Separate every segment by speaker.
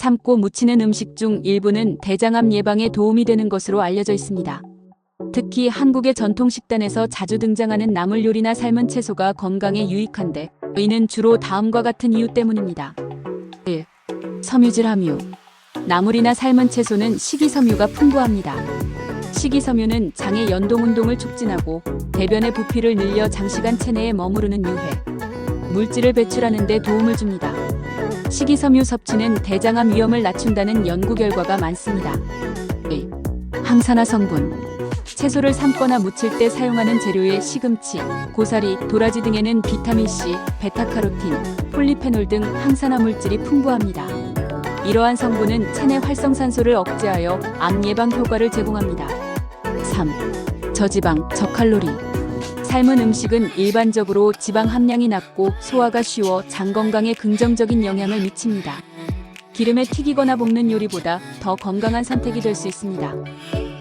Speaker 1: 삶고 무치는 음식 중 일부는 대장암 예방에 도움이 되는 것으로 알려져 있습니다. 특히 한국의 전통 식단에서 자주 등장하는 나물 요리나 삶은 채소가 건강에 유익한데 이는 주로 다음과 같은 이유 때문입니다. 1. 섬유질 함유. 나물이나 삶은 채소는 식이섬유가 풍부합니다. 식이섬유는 장의 연동 운동을 촉진하고 대변의 부피를 늘려 장시간 체내에 머무르는 유해, 물질을 배출하는 데 도움을 줍니다. 식이섬유 섭취는 대장암 위험을 낮춘다는 연구 결과가 많습니다. 2. 항산화 성분. 채소를 삶거나 무칠 때 사용하는 재료의 시금치, 고사리, 도라지 등에는 비타민C, 베타카로틴, 폴리페놀 등 항산화 물질이 풍부합니다. 이러한 성분은 체내 활성산소를 억제하여 암 예방 효과를 제공합니다. 3. 저지방, 저칼로리. 삶은 음식은 일반적으로 지방 함량이 낮고 소화가 쉬워 장 건강에 긍정적인 영향을 미칩니다. 기름에 튀기거나 볶는 요리보다 더 건강한 선택이 될 수 있습니다.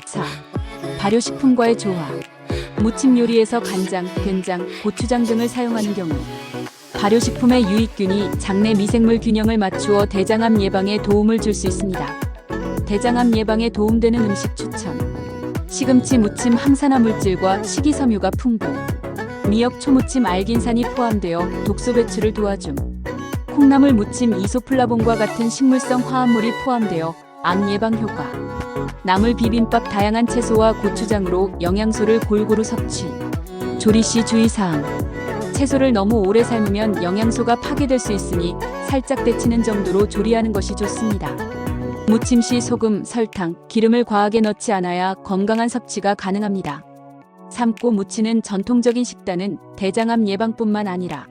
Speaker 1: 4. 발효식품과의 조화. 무침 요리에서 간장, 된장, 고추장 등을 사용하는 경우 발효식품의 유익균이 장내 미생물 균형을 맞추어 대장암 예방에 도움을 줄 수 있습니다. 대장암 예방에 도움되는 음식 추천. 시금치 무침 항산화 물질과 식이섬유가 풍부. 미역 초무침 알긴산이 포함되어 독소 배출을 도와줌. 콩나물 무침 이소플라본과 같은 식물성 화합물이 포함되어 암 예방 효과. 나물 비빔밥 다양한 채소와 고추장으로 영양소를 골고루 섭취. 조리 시 주의사항. 채소를 너무 오래 삶으면 영양소가 파괴될 수 있으니 살짝 데치는 정도로 조리하는 것이 좋습니다. 무침 시 소금, 설탕, 기름을 과하게 넣지 않아야 건강한 섭취가 가능합니다. 삶고 무치는 전통적인 식단은 대장암 예방뿐만 아니라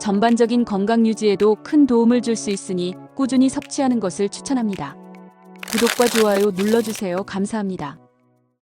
Speaker 1: 전반적인 건강 유지에도 큰 도움을 줄 수 있으니 꾸준히 섭취하는 것을 추천합니다. 구독과 좋아요 눌러주세요. 감사합니다.